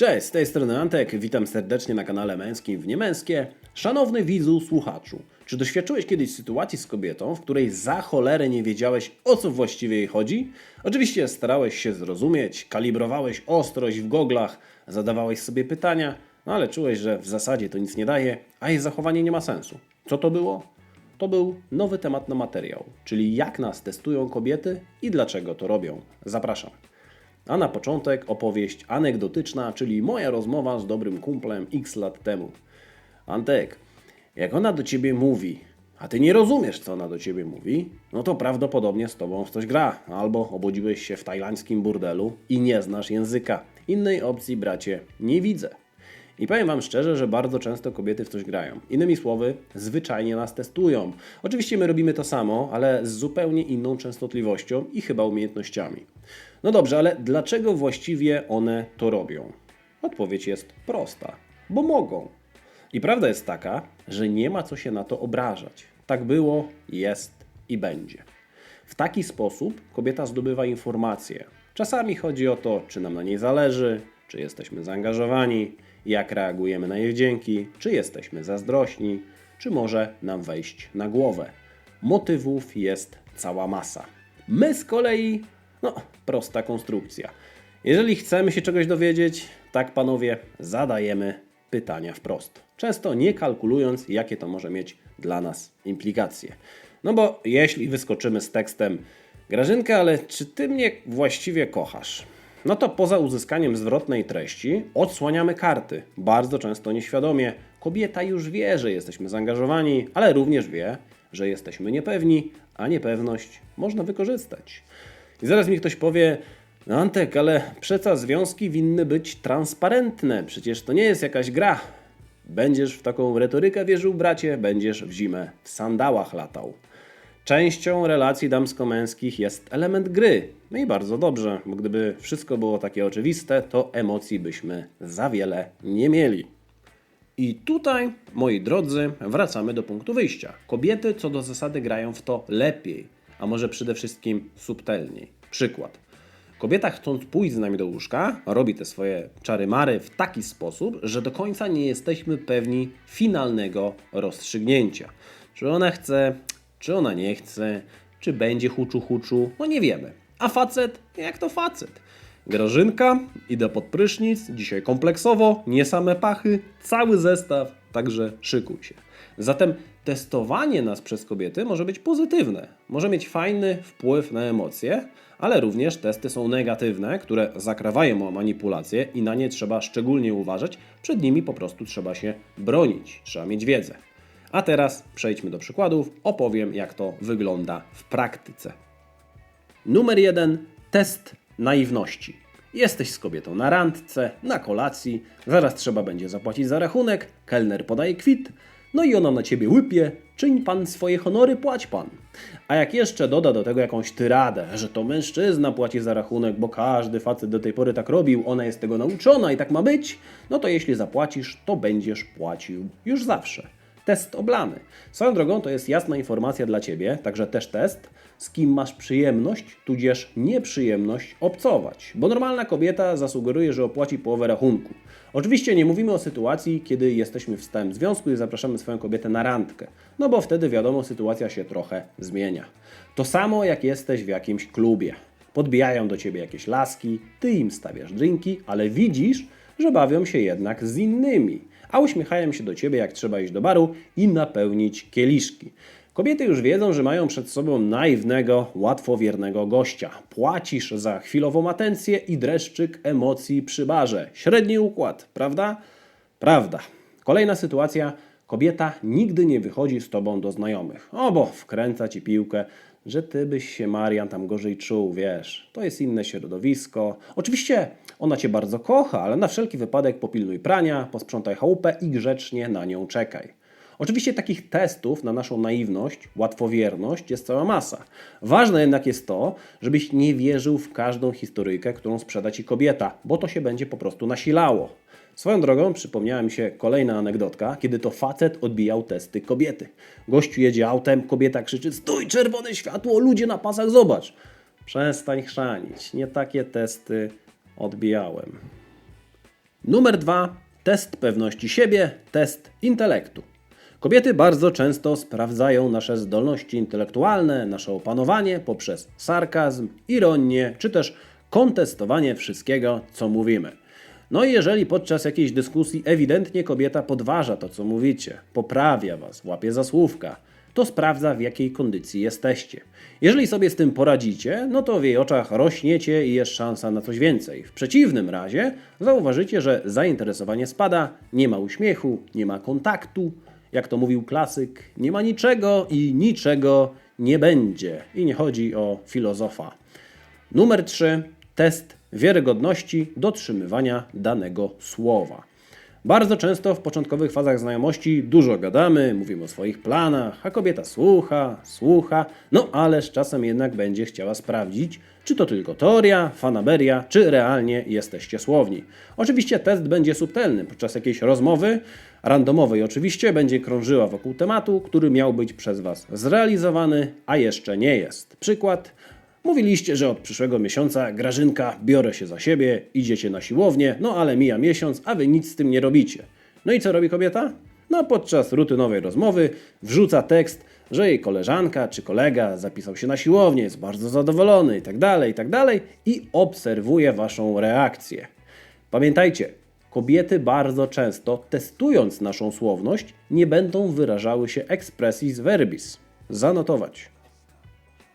Cześć, z tej strony Antek, witam serdecznie na kanale Męskim w Niemęskie. Szanowny widzu, słuchaczu, czy doświadczyłeś kiedyś sytuacji z kobietą, w której za cholerę nie wiedziałeś o co właściwie jej chodzi? Oczywiście starałeś się zrozumieć, kalibrowałeś ostrość w goglach, zadawałeś sobie pytania, no ale czułeś, że w zasadzie to nic nie daje, a jej zachowanie nie ma sensu. Co to było? To był nowy temat na materiał, czyli jak nas testują kobiety i dlaczego to robią. Zapraszam. A na początek opowieść anegdotyczna, czyli moja rozmowa z dobrym kumplem x lat temu. Antek, jak ona do ciebie mówi, a ty nie rozumiesz, co ona do ciebie mówi, no to prawdopodobnie z tobą w coś gra. Albo obudziłeś się w tajlańskim burdelu i nie znasz języka. Innej opcji, bracie, nie widzę. I powiem Wam szczerze, że bardzo często kobiety w coś grają. Innymi słowy, zwyczajnie nas testują. Oczywiście my robimy to samo, ale z zupełnie inną częstotliwością i chyba umiejętnościami. No dobrze, ale dlaczego właściwie one to robią? Odpowiedź jest prosta: bo mogą. I prawda jest taka, że nie ma co się na to obrażać. Tak było, jest i będzie. W taki sposób kobieta zdobywa informacje. Czasami chodzi o to, czy nam na niej zależy, czy jesteśmy zaangażowani, jak reagujemy na jej wdzięki, czy jesteśmy zazdrośni, czy może nam wejść na głowę. Motywów jest cała masa. My z kolei, no, prosta konstrukcja. Jeżeli chcemy się czegoś dowiedzieć, tak panowie, zadajemy pytania wprost. Często nie kalkulując, jakie to może mieć dla nas implikacje. No bo jeśli wyskoczymy z tekstem Grażynka, ale czy ty mnie właściwie kochasz? No to poza uzyskaniem zwrotnej treści odsłaniamy karty. Bardzo często nieświadomie. Kobieta już wie, że jesteśmy zaangażowani, ale również wie, że jesteśmy niepewni, a niepewność można wykorzystać. I zaraz mi ktoś powie, no Antek, ale przeca związki winny być transparentne, przecież to nie jest jakaś gra. Będziesz w taką retorykę wierzył, bracie, będziesz w zimę w sandałach latał. Częścią relacji damsko-męskich jest element gry. No i bardzo dobrze, bo gdyby wszystko było takie oczywiste, to emocji byśmy za wiele nie mieli. I tutaj, moi drodzy, wracamy do punktu wyjścia. Kobiety co do zasady grają w to lepiej, a może przede wszystkim subtelniej. Przykład. Kobieta chcąc pójść z nami do łóżka, robi te swoje czary-mary w taki sposób, że do końca nie jesteśmy pewni finalnego rozstrzygnięcia. Czy ona chce, czy ona nie chce, czy będzie huczu huczu, no nie wiemy. A facet, jak to facet? Grażynka, idę pod prysznic, dzisiaj kompleksowo, nie same pachy, cały zestaw, także szykuj się. Zatem testowanie nas przez kobiety może być pozytywne, może mieć fajny wpływ na emocje, ale również testy są negatywne, które zakrawają o manipulacje i na nie trzeba szczególnie uważać, przed nimi po prostu trzeba się bronić, trzeba mieć wiedzę. A teraz przejdźmy do przykładów, opowiem jak to wygląda w praktyce. Numer jeden. Test naiwności. Jesteś z kobietą na randce, na kolacji, zaraz trzeba będzie zapłacić za rachunek, kelner podaje kwit, no i ona na ciebie łypie, czyń pan swoje honory, płać pan. A jak jeszcze doda do tego jakąś tyradę, że to mężczyzna płaci za rachunek, bo każdy facet do tej pory tak robił, ona jest tego nauczona i tak ma być, no to jeśli zapłacisz, to będziesz płacił już zawsze. Test oblany. Swoją drogą to jest jasna informacja dla Ciebie, także też test, z kim masz przyjemność, tudzież nieprzyjemność obcować. Bo normalna kobieta zasugeruje, że opłaci połowę rachunku. Oczywiście nie mówimy o sytuacji, kiedy jesteśmy w stałym związku i zapraszamy swoją kobietę na randkę. No bo wtedy wiadomo, sytuacja się trochę zmienia. To samo jak jesteś w jakimś klubie. Podbijają do Ciebie jakieś laski, Ty im stawiasz drinki, ale widzisz, że bawią się jednak z innymi a uśmiechają się do ciebie, jak trzeba iść do baru i napełnić kieliszki. Kobiety już wiedzą, że mają przed sobą naiwnego, łatwowiernego gościa. Płacisz za chwilową atencję i dreszczyk emocji przy barze. Średni układ, prawda? Prawda. Kolejna sytuacja. Kobieta nigdy nie wychodzi z tobą do znajomych. O, bo wkręca ci piłkę, że ty byś się, Marian, tam gorzej czuł, wiesz. To jest inne środowisko. Oczywiście ona cię bardzo kocha, ale na wszelki wypadek popilnuj prania, posprzątaj chałupę i grzecznie na nią czekaj. Oczywiście takich testów na naszą naiwność, łatwowierność jest cała masa. Ważne jednak jest to, żebyś nie wierzył w każdą historyjkę, którą sprzeda ci kobieta, bo to się będzie po prostu nasilało. Swoją drogą przypomniała mi się kolejna anegdotka, kiedy to facet odbijał testy kobiety. Gościu jedzie autem, kobieta krzyczy: Stój, czerwone światło, ludzie na pasach, zobacz. Przestań chrzanić, nie takie testy odbijałem. Numer dwa. Test pewności siebie, test intelektu. Kobiety bardzo często sprawdzają nasze zdolności intelektualne, nasze opanowanie poprzez sarkazm, ironię czy też kontestowanie wszystkiego, co mówimy. No i jeżeli podczas jakiejś dyskusji ewidentnie kobieta podważa to, co mówicie, poprawia was, łapie za słówka, to sprawdza, w jakiej kondycji jesteście. Jeżeli sobie z tym poradzicie, no to w jej oczach rośniecie i jest szansa na coś więcej. W przeciwnym razie zauważycie, że zainteresowanie spada, nie ma uśmiechu, nie ma kontaktu. Jak to mówił klasyk, nie ma niczego i niczego nie będzie. I nie chodzi o filozofa. Numer 3. Test wiarygodności dotrzymywania danego słowa. Bardzo często w początkowych fazach znajomości dużo gadamy, mówimy o swoich planach, a kobieta słucha, słucha, no ale z czasem jednak będzie chciała sprawdzić, czy to tylko teoria, fanaberia, czy realnie jesteście słowni. Oczywiście test będzie subtelny. Podczas jakiejś rozmowy, randomowej oczywiście, będzie krążyła wokół tematu, który miał być przez Was zrealizowany, a jeszcze nie jest. Przykład. Mówiliście, że od przyszłego miesiąca Grażynka biorę się za siebie, idziecie na siłownię, no ale mija miesiąc, a wy nic z tym nie robicie. No i co robi kobieta? No podczas rutynowej rozmowy wrzuca tekst, że jej koleżanka czy kolega zapisał się na siłownię, jest bardzo zadowolony i tak dalej, i tak i obserwuje waszą reakcję. Pamiętajcie, kobiety bardzo często testując naszą słowność nie będą wyrażały się expressis verbis. Zanotować.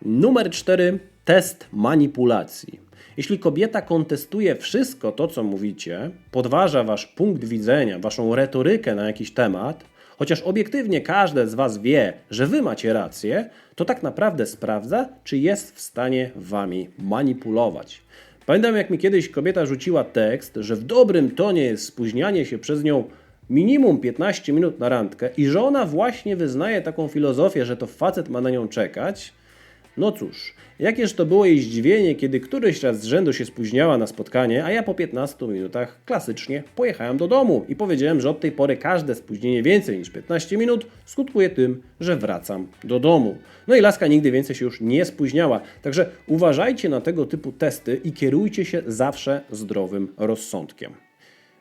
Numer 4. Test manipulacji. Jeśli kobieta kontestuje wszystko to, co mówicie, podważa wasz punkt widzenia, waszą retorykę na jakiś temat, chociaż obiektywnie każde z was wie, że wy macie rację, to tak naprawdę sprawdza, czy jest w stanie wami manipulować. Pamiętam, jak mi kiedyś kobieta rzuciła tekst, że w dobrym tonie jest spóźnianie się przez nią minimum 15 minut na randkę i że ona właśnie wyznaje taką filozofię, że to facet ma na nią czekać. No cóż, jakież to było jej zdziwienie, kiedy któryś raz z rzędu się spóźniała na spotkanie, a ja po 15 minutach klasycznie pojechałem do domu i powiedziałem, że od tej pory każde spóźnienie więcej niż 15 minut skutkuje tym, że wracam do domu. No i laska nigdy więcej się już nie spóźniała, także uważajcie na tego typu testy i kierujcie się zawsze zdrowym rozsądkiem.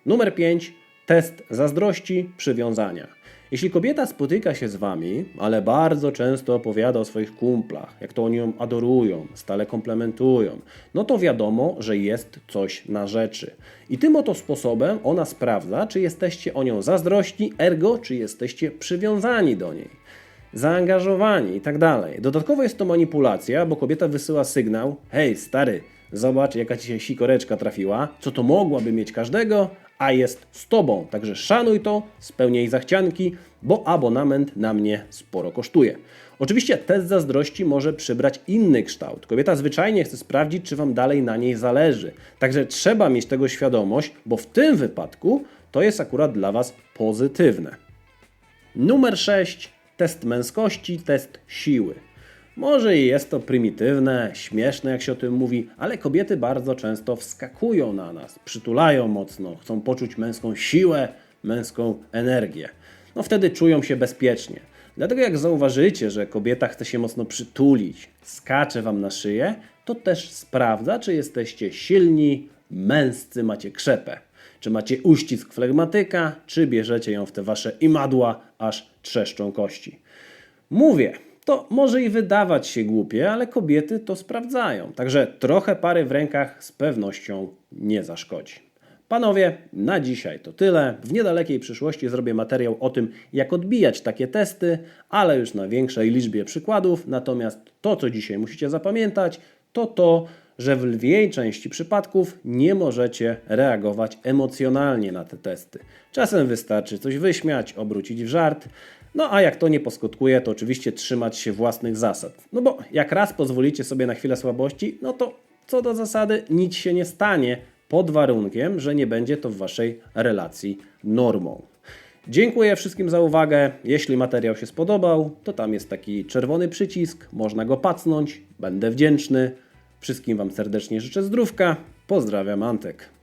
Numer 5. Test zazdrości, przywiązania. Jeśli kobieta spotyka się z wami, ale bardzo często opowiada o swoich kumplach, jak to oni ją adorują, stale komplementują, no to wiadomo, że jest coś na rzeczy. I tym oto sposobem ona sprawdza, czy jesteście o nią zazdrośni, ergo, czy jesteście przywiązani do niej zaangażowani i tak dalej. Dodatkowo jest to manipulacja, bo kobieta wysyła sygnał: hej, stary, zobacz, jaka ci się sikoreczka trafiła, co to mogłaby mieć każdego, a jest z tobą. Także szanuj to, spełniaj zachcianki, bo abonament na mnie sporo kosztuje. Oczywiście test zazdrości może przybrać inny kształt. Kobieta zwyczajnie chce sprawdzić, czy wam dalej na niej zależy. Także trzeba mieć tego świadomość, bo w tym wypadku to jest akurat dla was pozytywne. Numer 6. Test męskości, test siły. Może i jest to prymitywne, śmieszne, jak się o tym mówi, ale kobiety bardzo często wskakują na nas, przytulają mocno, chcą poczuć męską siłę, męską energię. No wtedy czują się bezpiecznie. Dlatego jak zauważycie, że kobieta chce się mocno przytulić, skacze wam na szyję, to też sprawdza, czy jesteście silni, męscy, macie krzepę. Czy macie uścisk flegmatyka, czy bierzecie ją w te wasze imadła, aż trzeszczą kości. Mówię, to może i wydawać się głupie, ale kobiety to sprawdzają. Także trochę pary w rękach z pewnością nie zaszkodzi. Panowie, na dzisiaj to tyle. W niedalekiej przyszłości zrobię materiał o tym, jak odbijać takie testy, ale już na większej liczbie przykładów. Natomiast to, co dzisiaj musicie zapamiętać, to to, że w lwiej części przypadków nie możecie reagować emocjonalnie na te testy. Czasem wystarczy coś wyśmiać, obrócić w żart. No a jak to nie poskutkuje, to oczywiście trzymać się własnych zasad. No bo jak raz pozwolicie sobie na chwilę słabości, no to co do zasady nic się nie stanie, pod warunkiem, że nie będzie to w waszej relacji normą. Dziękuję wszystkim za uwagę. Jeśli materiał się spodobał, to tam jest taki czerwony przycisk, można go pacnąć, będę wdzięczny. Wszystkim Wam serdecznie życzę zdrówka. Pozdrawiam, Antek.